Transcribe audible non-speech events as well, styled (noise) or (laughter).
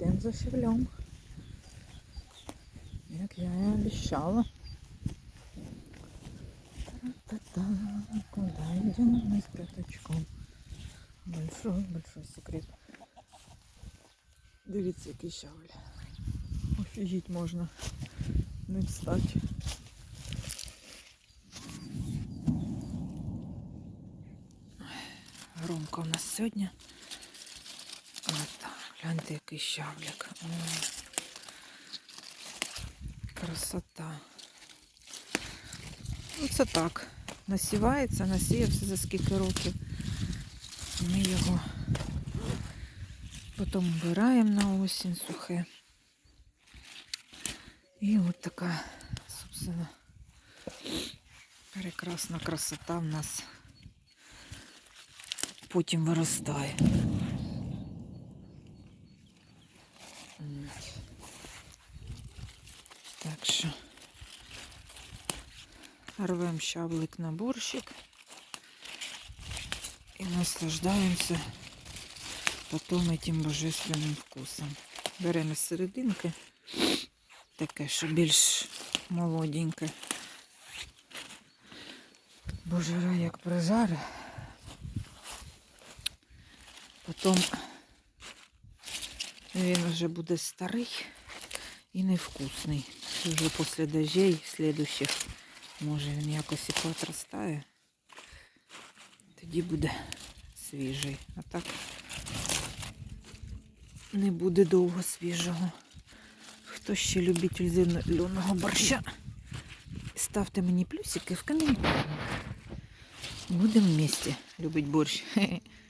Йдемо за щавлем. Як я і обіцяла. Та-та, куди йдемо ми з п'ятачком? Большой, большой секрет. Дивіться, який щавель. Офігеть можна не встати. Громко у нас сьогодні. Гляньте, який щавляк. М. Красота. Ну, це так. Насівається, насіявся за скільки років. Ми його потім вбираємо на осінь сухе. І от така, собственно, прекрасна красота в нас потім виростає. Так що рвемо щавлик на борщик і наслаждаємося потім этим божественним вкусом. Беремо з серединки таке, що більш молоденьке. Божера як прижаре. Потім він вже буде старий і невкусний. Вже після дождей слідучих, може він якось і поотростає. Тоді буде свіжий. А так не буде довго свіжого. Хто ще любитель зеленого борща? Ставте мені плюсики в коментарях. Будемо вместе любити борщ. (laughs)